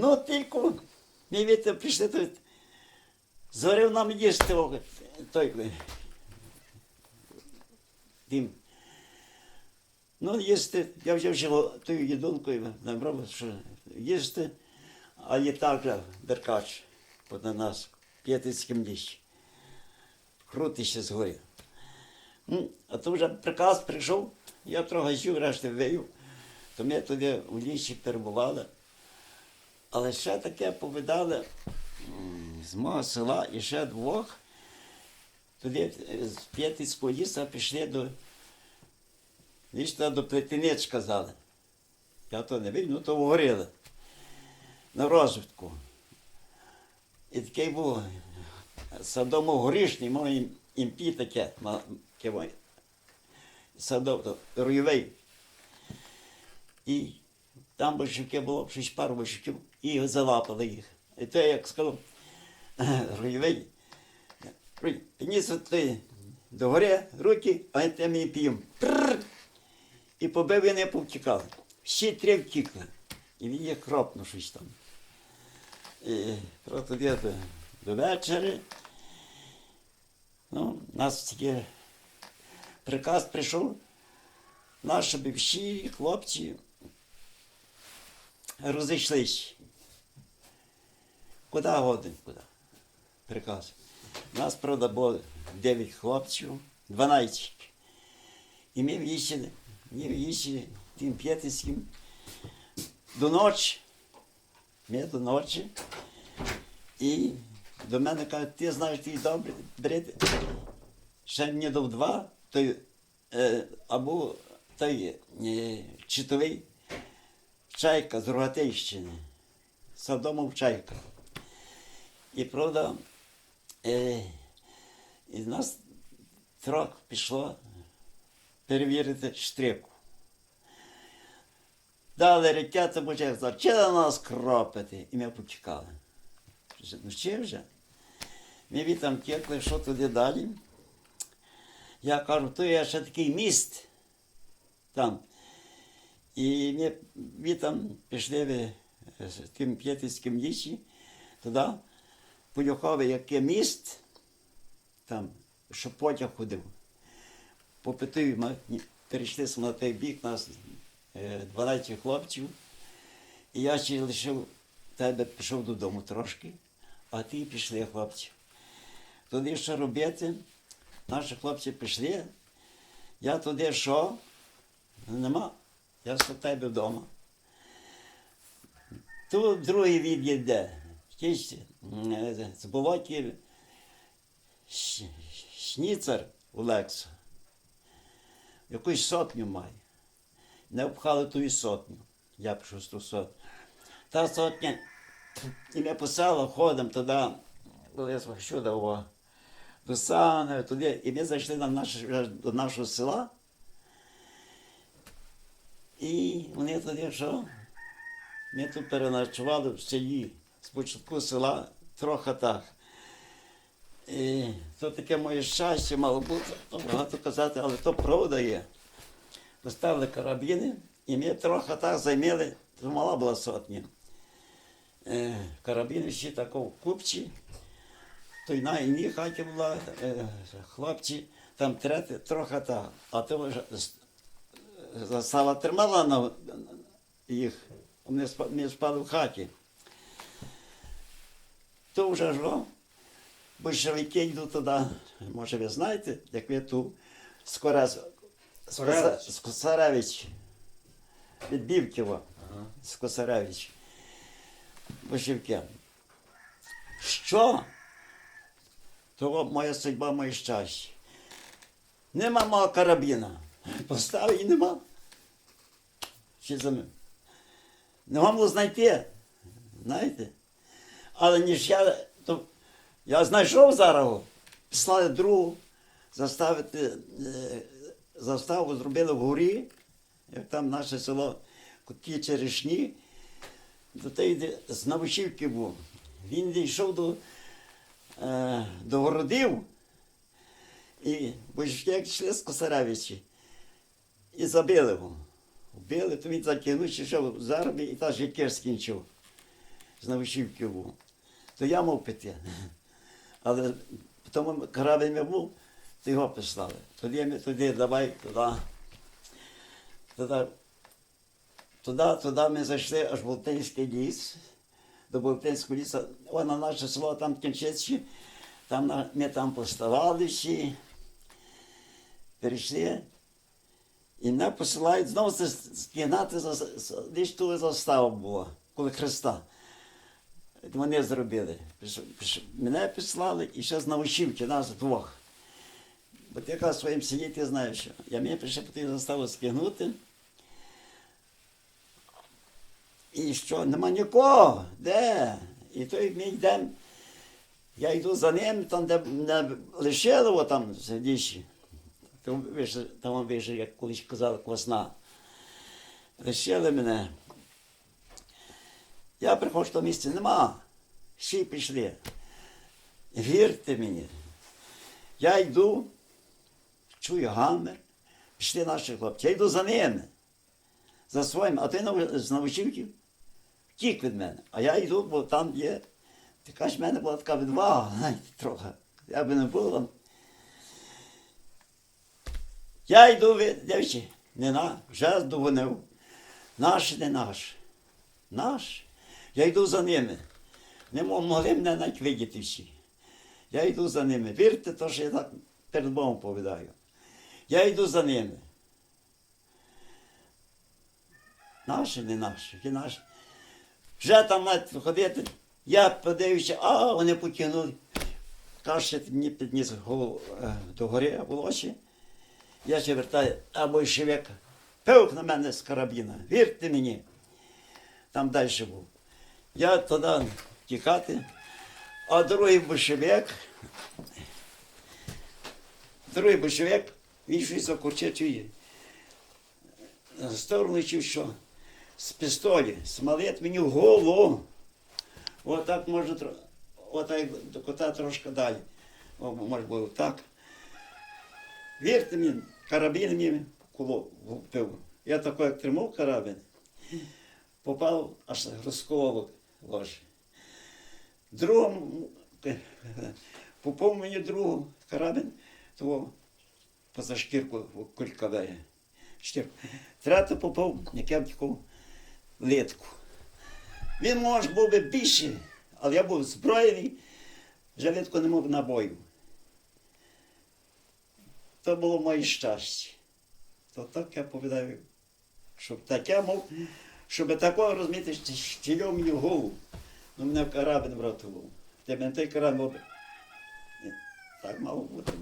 Ну, тільки від прийшли тут. Зорив нам о, той дим. Ну, їсти, я взяв ще тою їдункою, набрав, що їсти, а є також деркач на нас, п'ятицьким ліщі. Крутище згорі. А то вже приказ прийшов, я трохи сів, решти вивів, то ми туди у лісі перебували. Але ще таке повидали з мого села і ще двох. Туди е, з П'ятицького лісу пішли до Вічно до плетенець казали. Я то не вів, ну то говорили. На розвитку. І такий був садомо горішній, мав ім- імпі таке, то, руйовий. І там большевики було щось пару большевиків, і залапали їх. І то, як сказав, руйовий, руй, підніс ти до гори руки, а я мені п'ємо. І побив і не повтікали. Всі три втікли. І він як хропнув щось там. І про тоді до, вечора. Ну, у нас таки приказ прийшов. Наші би хлопці розійшлись. Куди годин, куди? Приказ. У нас, правда, було 9 хлопців, 12. І ми в'їхали, ми в'їхали тим п'ятицьким до ночі. Ми до ночі. І до мене кажуть, ти знаєш, ти добре, брити. Ще мені дав два, той, е, або той е, читовий чайка з Рогатейщини, Содомов чайка. І правда, е, і нас трохи пішло перевірити штрику. Дали ритяти може почали нас кропити, і ми почекали. Ну чи вже? Ми від там текли, що туди далі. Я кажу, то є ще такий міст там. І ми від там пішли ви з тим п'ятицьким лісі, туди, Полюховий, яке міст, там, що потяг ходив. По п'яти ми перейшли на той бік, нас е, 12 хлопців. І я ще лишив тебе, пішов додому трошки, а ти пішли, хлопці. Туди що робити? Наші хлопці пішли. Я туди що? Нема. Я з тебе вдома. Тут другий від'їде. Якийсь е, з болоті Щ- Якусь сотню має. Не обхали ту і сотню. Я пішов з ту сотню. Та сотня, і ми по селу ходимо туди, коли сюди, о, до Сани, туди. І ми зайшли на наше, до нашого села. І вони тоді що? Ми тут переночували в селі. Спочатку села трохи так. І то таке моє щастя мало бути, то багато казати, але то правда є. Поставили карабіни, і ми трохи так займали, то мала була сотня. Е, карабіни ще тако в купці. То й на іній хаті була, е, хлопці, там трети, трохи так. А то вже з- застава тримала на їх, вони спали в хаті. То вже ж большевики йдуть туди, може ви знаєте, як ви ту Скорез, Скоревич. Скосаревич, від Бівківа, Скосаревич, большевики. Що? То моя судьба, моє щастя. Нема мого карабіна. Поставив і нема. Чи за ним? Не можу знайти. Знаєте? Але ніж я, то я знайшов зараз, післали другу, заставити, е, заставу зробили вгорі, як там наше село Куткі Черешні, то той з Новочівки був. Він дійшов до, е, до городів, і як йшли з Косаревичі, і забили його. Вбили, то він закинув, що в заробі, і та життя скінчив. з Новичівки був, то я мав піти. Але тому корабель не був, то його писали. Тоді, тоді давай туди. Туди, туди, туди ми зайшли аж в Болтинський ліс. До Болтинського лісу. Воно наше село там кінчиться. Там ми там поставали всі, перейшли. І мене посилають знову це скигнати за десь ту застава була, коли Христа. Вони зробили. Мене післали і ще з Новочівки, нас двох. Бо ти якраз своїм селі ти знаєш, що я мені прийшов по тій заставу скигнути. І що, нема нікого, де? І той ми йдемо. Я йду за ним, там, де мене лишили, о, там сидіші. Там вийшли, як колись казали, квасна. Лишили мене. Я приходжу, то місця нема. Всі пішли. Вірте мені. Я йду, чую гамер, пішли наші хлопці. Я йду за ними. За своїм, а ти з Новочівків втік від мене. А я йду, бо там є. Ти кажеш, в мене була така відвага, знаєте, трохи. Я би не було. Я йду дівчі, не на, вже здогонив. Наш не наш. Наш. Я йду за ними. Не могли мене навіть видіти всі. Я йду за ними. Вірте, то, що я так перед Богом повідаю. Я йду за ними. Наші, не наші, і наші. Вже там навіть ходити, я подивився, а вони потягнули. Каже, мені підніс е, до гори волосі. Я ще вертаю, а большевик пив на мене з карабіна. Вірте мені. Там далі був. Я туди тікати, а другий большевик, другий большевик, він щось закурче чує. Сторону чув, що з пістолі смалить мені в голову. Отак тро- отак до кота трошки далі. О, може було так. Вірте мені, карабін мені куло впив. Я такий, як тримав карабін, попав аж на розколок. Другому, попав мені другу карабін, того поза шкірку кулька дає. Шкірку. Третій попав, як я таку литку. Він може був би більший, але я був зброєний, вже литку не мав набою. То було моє щастя. То так я повідаю, щоб таке мов, щоб такого розуміти, що мені в голову. Ну мене карабин врятував. Ти мене той Ні, Так мало бути.